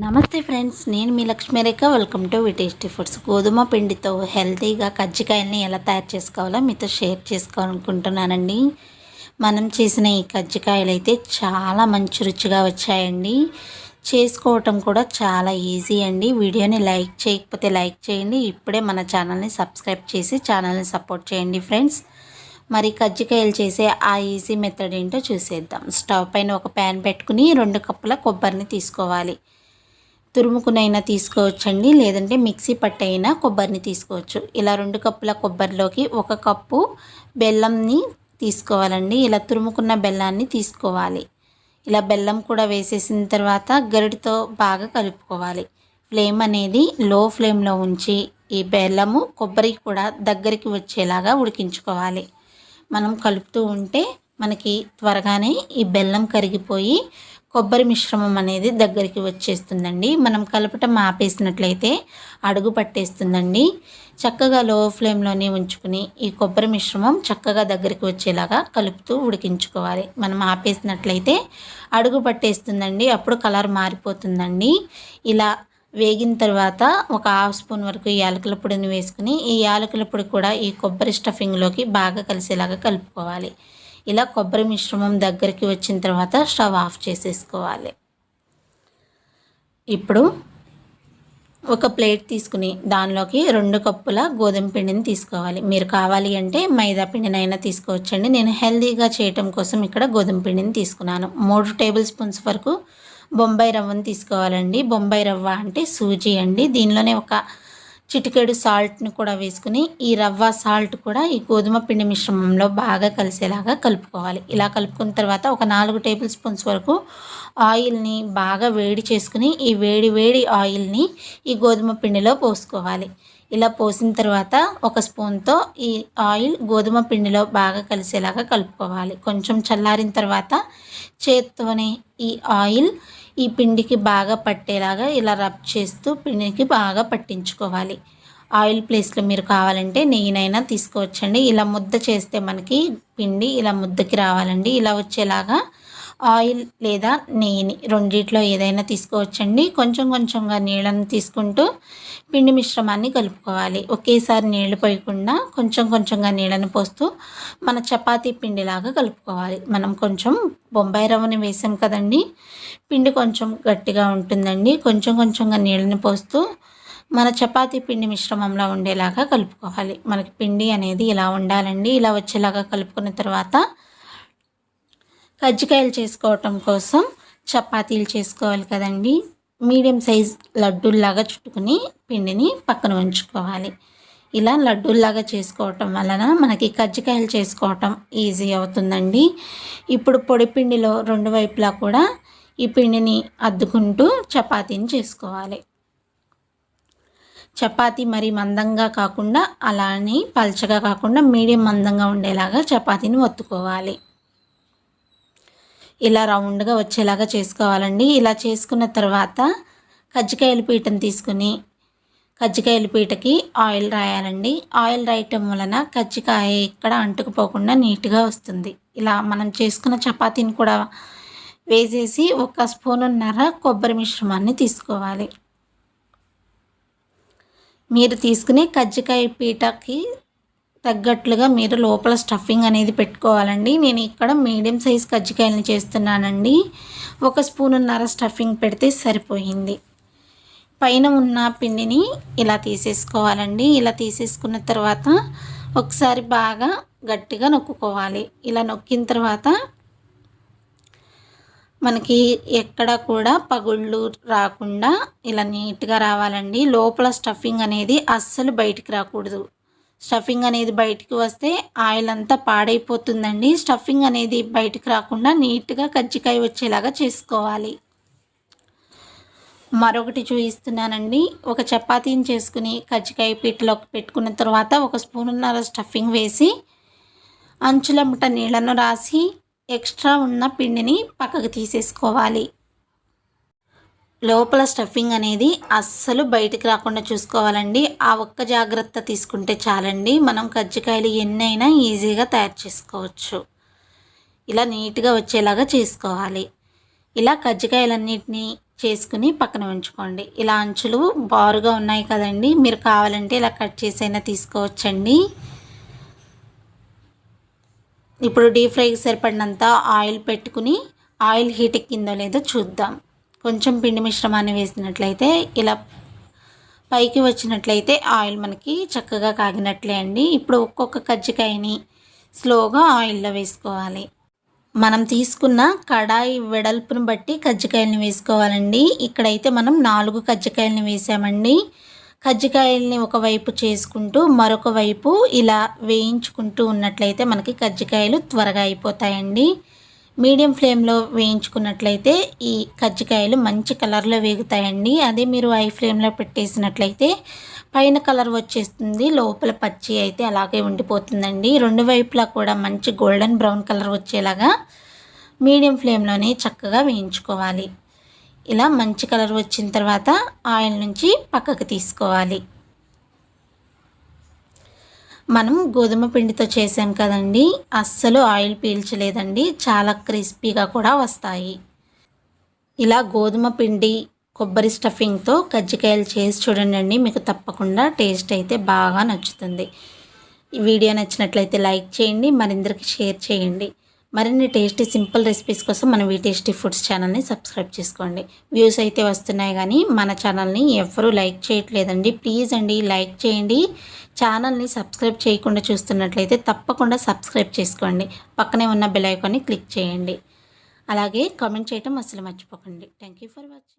నమస్తే ఫ్రెండ్స్ నేను మీ Lakshmirekha. Welcome to tasty foods గోధుమ పిండితో హెల్తీగా కజ్జికాయల్ని ఎలా తయారు చేసుకోవాలో మీతో షేర్ చేసుకోవాలనుకుంటున్నానండి. మనం చేసిన ఈ కజ్జికాయలు అయితే చాలా మంచి రుచిగా వచ్చాయండి. చేసుకోవటం కూడా చాలా ఈజీ అండి. వీడియోని లైక్ చేయకపోతే లైక్ చేయండి. ఇప్పుడే మన ఛానల్ని సబ్స్క్రైబ్ చేసి ఛానల్ని సపోర్ట్ చేయండి ఫ్రెండ్స్. మరి కజ్జికాయలు చేసే ఆ ఈజీ మెథడ్ ఏంటో చూసేద్దాం. స్టవ్ పైన ఒక ప్యాన్ పెట్టుకుని రెండు కప్పుల కొబ్బరిని తీసుకోవాలి. తురుముకునైనా తీసుకోవచ్చండి. లేదంటే మిక్సీ పట్టైనా కొబ్బరిని తీసుకోవచ్చు. ఇలా రెండు కప్పుల కొబ్బరిలోకి ఒక కప్పు బెల్లంని తీసుకోవాలండి. ఇలా తురుముకున్న బెల్లాన్ని తీసుకోవాలి. ఇలా బెల్లం కూడా వేసేసిన తర్వాత గరిటితో బాగా కలుపుకోవాలి. ఫ్లేమ్ అనేది లో ఫ్లేమ్లో ఉంచి ఈ బెల్లము కొబ్బరి కూడా దగ్గరికి వచ్చేలాగా ఉడికించుకోవాలి. మనం కలుపుతూ ఉంటే మనకి త్వరగానే ఈ బెల్లం కరిగిపోయి కొబ్బరి మిశ్రమం అనేది దగ్గరికి వచ్చేస్తుందండి. మనం కలపటం ఆపేసినట్లయితే అడుగు పట్టేస్తుందండి. చక్కగా లో ఫ్లేమ్లోనే ఉంచుకుని ఈ కొబ్బరి మిశ్రమం చక్కగా దగ్గరికి వచ్చేలాగా కలుపుతూ ఉడికించుకోవాలి. మనం ఆపేసినట్లయితే అడుగు పట్టేస్తుందండి. అప్పుడు కలర్ మారిపోతుందండి. ఇలా వేగిన తర్వాత ఒక హాఫ్ స్పూన్ వరకు యాలకుల పొడిని వేసుకుని ఈ యాలకుల పొడి కూడా ఈ కొబ్బరి స్టఫింగ్లోకి బాగా కలిసేలాగా కలుపుకోవాలి. ఇలా కొబ్బరి మిశ్రమం దగ్గరికి వచ్చిన తర్వాత స్టవ్ ఆఫ్ చేసేసుకోవాలి. ఇప్పుడు ఒక ప్లేట్ తీసుకుని దానిలోకి రెండు కప్పుల గోధుమ పిండిని తీసుకోవాలి. మీరు కావాలి అంటే మైదా పిండినైనా తీసుకోవచ్చండి. నేను హెల్దీగా చేయటం కోసం ఇక్కడ గోధుమ పిండిని తీసుకున్నాను. మూడు టేబుల్ స్పూన్స్ వరకు బొంబాయి రవ్వను తీసుకోవాలండి. బొంబాయి రవ్వ అంటే సూజీ అండి. దీనిలోనే ఒక చిటికెడు సాల్ట్ని కూడా వేసుకుని ఈ రవ్వ సాల్ట్ కూడా ఈ గోధుమ పిండి మిశ్రమంలో బాగా కలిసేలాగా కలుపుకోవాలి. ఇలా కలుపుకున్న తర్వాత ఒక నాలుగు టేబుల్ స్పూన్స్ వరకు ఆయిల్ని బాగా వేడి చేసుకుని ఈ వేడి వేడి ఆయిల్ని ఈ గోధుమ పిండిలో పోసుకోవాలి. ఇలా పోసిన తర్వాత ఒక స్పూన్తో ఈ ఆయిల్ గోధుమ పిండిలో బాగా కలిసేలాగా కలుపుకోవాలి. కొంచెం చల్లారిన తర్వాత చేత్తోనే ఈ ఆయిల్ ఈ పిండికి బాగా పట్టేలాగా ఇలా రబ్ చేస్తూ పిండికి బాగా పట్టించుకోవాలి. ఆయిల్ ప్లేస్లో మీరు కావాలంటే నెయ్యినైనా తీసుకోవచ్చండి. ఇలా ముద్ద చేస్తే మనకి పిండి ఇలా ముద్దకి రావాలండి. ఇలా వచ్చేలాగా ఆయిల్ లేదా నెయ్యిని రెండిట్లో ఏదైనా తీసుకోవచ్చండి. కొంచెం కొంచెంగా నీళ్ళని తీసుకుంటూ పిండి మిశ్రమాన్ని కలుపుకోవాలి. ఒకేసారి నీళ్ళు పోయకుండా కొంచెం కొంచెంగా నీళ్ళని పోస్తూ మన చపాతీ పిండిలాగా కలుపుకోవాలి. మనం కొంచెం బొంబాయి రవ్వని వేసాం కదండి. పిండి కొంచెం గట్టిగా ఉంటుందండి. కొంచెం కొంచెంగా నీళ్ళని పోస్తూ మన చపాతీ పిండి మిశ్రమంలో ఉండేలాగా కలుపుకోవాలి. మనకి పిండి అనేది ఇలా ఉండాలండి. ఇలా వచ్చేలాగా కలుపుకున్న తర్వాత కజ్జికాయలు చేసుకోవటం కోసం చపాతీలు చేసుకోవాలి కదండి. మీడియం సైజ్ లడ్డూల్లాగా చుట్టుకుని పిండిని పక్కన ఉంచుకోవాలి. ఇలా లడ్డూల్లాగా చేసుకోవటం వలన మనకి కజ్జికాయలు చేసుకోవటం ఈజీ అవుతుందండి. ఇప్పుడు పొడి పిండిలో రెండు వైపులా కూడా ఈ పిండిని అద్దుకుంటూ చపాతీని చేసుకోవాలి. చపాతీ మరి మందంగా కాకుండా అలానే పల్చగా కాకుండా మీడియం మందంగా ఉండేలాగా చపాతీని ఒత్తుకోవాలి. ఇలా రౌండ్గా వచ్చేలాగా చేసుకోవాలండి. ఇలా చేసుకున్న తర్వాత కజ్జికాయల పీటను తీసుకుని కజ్జికాయల పీటకి ఆయిల్ రాయాలండి. ఆయిల్ రాయటం వలన కజ్జికాయ ఇక్కడ అంటుకుపోకుండా నీట్గా వస్తుంది. ఇలా మనం చేసుకున్న చపాతీని కూడా వేసేసి ఒక స్పూనున్నర కొబ్బరి మిశ్రమాన్ని తీసుకోవాలి. మీరు తీసుకునే కజ్జికాయ పీటకి తగ్గట్లుగా మీరు లోపల స్టఫింగ్ అనేది పెట్టుకోవాలండి. నేను ఇక్కడ మీడియం సైజ్ కజ్జికాయలను చేస్తున్నానండి. ఒక స్పూనున్నర స్టఫింగ్ పెడితే సరిపోయింది. పైన ఉన్న పిండిని ఇలా తీసేసుకోవాలండి. ఇలా తీసేసుకున్న తర్వాత ఒకసారి బాగా గట్టిగా నొక్కుకోవాలి. ఇలా నొక్కిన తర్వాత మనకి ఎక్కడ కూడా పగుళ్ళు రాకుండా ఇలా నీట్గా రావాలండి. లోపల స్టఫింగ్ అనేది అస్సలు బయటికి రాకూడదు. స్టఫింగ్ అనేది బయటికి వస్తే ఆయిల్ అంతా పాడైపోతుందండి. స్టఫింగ్ అనేది బయటికి రాకుండా నీట్గా కజ్జికాయ వచ్చేలాగా చేసుకోవాలి. మరొకటి చూపిస్తున్నానండి ఒక చపాతీని చేసుకుని కజ్జికాయ పీటలోకి పెట్టుకున్న తర్వాత ఒక స్పూనున్నర స్టఫింగ్ వేసి అంచులమ్మట నీళ్ళను రాసి ఎక్స్ట్రా ఉన్న పిండిని పక్కకు తీసేసుకోవాలి. లోపల స్టఫింగ్ అనేది అస్సలు బయటికి రాకుండా చూసుకోవాలండి. ఆ ఒక్క జాగ్రత్త తీసుకుంటే చాలండి. మనం కజ్జికాయలు ఎన్నైనా ఈజీగా తయారు చేసుకోవచ్చు. ఇలా నీట్గా వచ్చేలాగా చేసుకోవాలి. ఇలా కజ్జికాయలన్నిటినీ చేసుకుని పక్కన ఉంచుకోండి. ఇలా అంచులు బారుగా ఉన్నాయి కదండి. మీరు కావాలంటే ఇలా కట్ చేసైనా తీసుకోవచ్చండి. ఇప్పుడు డీప్ ఫ్రైకి సరిపడినంత ఆయిల్ పెట్టుకుని ఆయిల్ హీట్ ఎక్కిందో లేదో చూద్దాం. కొంచెం పిండి మిశ్రమాన్ని వేసినట్లయితే ఇలా పైకి వచ్చినట్లయితే ఆయిల్ మనకి చక్కగా కాగినట్లే అండి. ఇప్పుడు ఒక్కొక్క కజ్జికాయని స్లోగా ఆయిల్లో వేసుకోవాలి. మనం తీసుకున్న కడాయి వెడల్పును బట్టి కజ్జికాయలని వేసుకోవాలండి. ఇక్కడైతే మనం నాలుగు కజ్జికాయలని వేసామండి. కజ్జికాయల్ని ఒకవైపు చేసుకుంటూ మరొక వైపు ఇలా వేయించుకుంటూ ఉన్నట్లయితే మనకి కజ్జికాయలు త్వరగా అయిపోతాయండి. మీడియం ఫ్లేమ్లో వేయించుకున్నట్లయితే ఈ కజ్జికాయలు మంచి కలర్లో వేగుతాయండి. అదే మీరు హై ఫ్లేమ్లో పెట్టేసినట్లయితే పైన కలర్ వచ్చేస్తుంది. లోపల పచ్చి అయితే అలాగే ఉండిపోతుందండి. రెండు వైపులా కూడా మంచి గోల్డెన్ బ్రౌన్ కలర్ వచ్చేలాగా మీడియం ఫ్లేమ్లోనే చక్కగా వేయించుకోవాలి. ఇలా మంచి కలర్ వచ్చిన తర్వాత ఆయిల్ నుంచి పక్కకు తీసుకోవాలి. మనం గోధుమ పిండితో చేసాం కదండి. అస్సలు ఆయిల్ పీల్చలేదండి. చాలా క్రిస్పీగా కూడా వస్తాయి. ఇలా గోధుమ పిండి కొబ్బరి స్టఫింగ్తో కజ్జికాయలు చేసి చూడండి మీకు తప్పకుండా టేస్ట్ అయితే బాగా నచ్చుతుంది. ఈ వీడియో నచ్చినట్లయితే లైక్ చేయండి. మరిందరికి షేర్ చేయండి. మరిన్ని టేస్టీ సింపుల్ రెసిపీస్ కోసం మన వీ టేస్టీ ఫుడ్స్ ఛానల్ని సబ్స్క్రైబ్ చేసుకోండి. వ్యూస్ అయితే వస్తున్నాయి కానీ మన ఛానల్ని ఎవ్వరూ లైక్ చేయట్లేదండి. ప్లీజ్ అండి లైక్ చేయండి. ఛానల్ని సబ్స్క్రైబ్ చేయకుండా చూస్తున్నట్లయితే తప్పకుండా సబ్స్క్రైబ్ చేసుకోండి. పక్కనే ఉన్న బెల్ ఐకాన్ని క్లిక్ చేయండి. అలాగే కామెంట్ చేయటం అసలు మర్చిపోకండి. Thank you for watching